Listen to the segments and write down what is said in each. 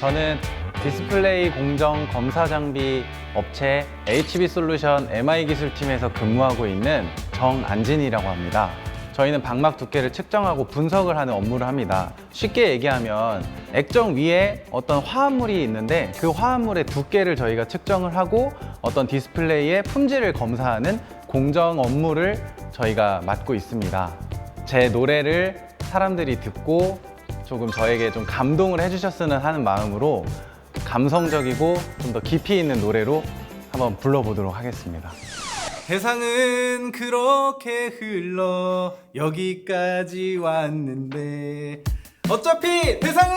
저는 디스플레이 공정 검사 장비 업체 HB 솔루션 MI 기술팀에서 근무하고 있는 정안진이라고 합니다. 저희는 방막 두께를 측정하고 분석을 하는 업무를 합니다. 쉽게 얘기하면 액정 위에 어떤 화합물이 있는데 그 화합물의 두께를 저희가 측정을 하고 어떤 디스플레이의 품질을 검사하는 공정 업무를 저희가 맡고 있습니다. 제 노래를 사람들이 듣고 조금 저에게 좀 감동을 해주셨으면 하는 마음으로 감성적이고 좀 더 깊이 있는 노래로 한번 불러보도록 하겠습니다. 세상은 그렇게 흘러 여기까지 왔는데 어차피 세상은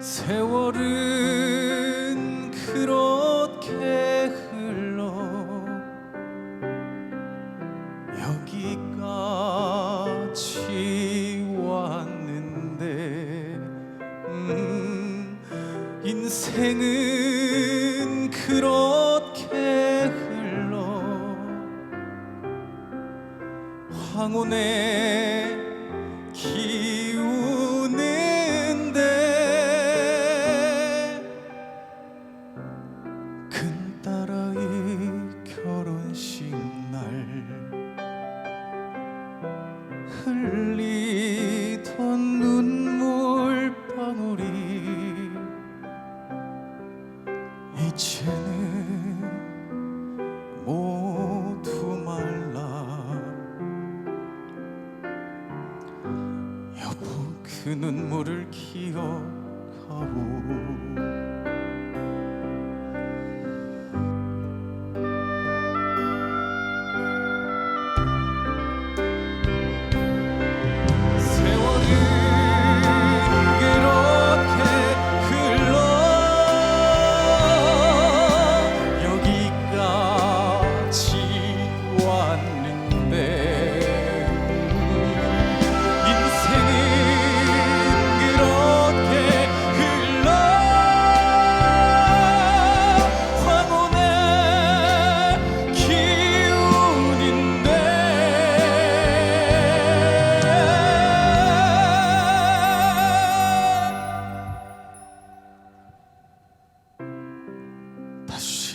세월은 그렇게 흘러 여기까지 왔는데 음, 인생은 그렇게 흘러 황혼에 기 그 눈물을 기억하오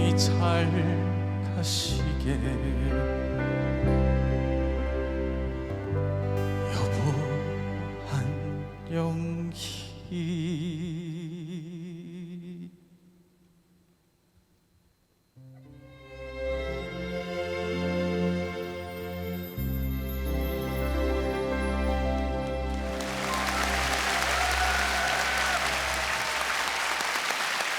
여보 안녕히 잘 가시게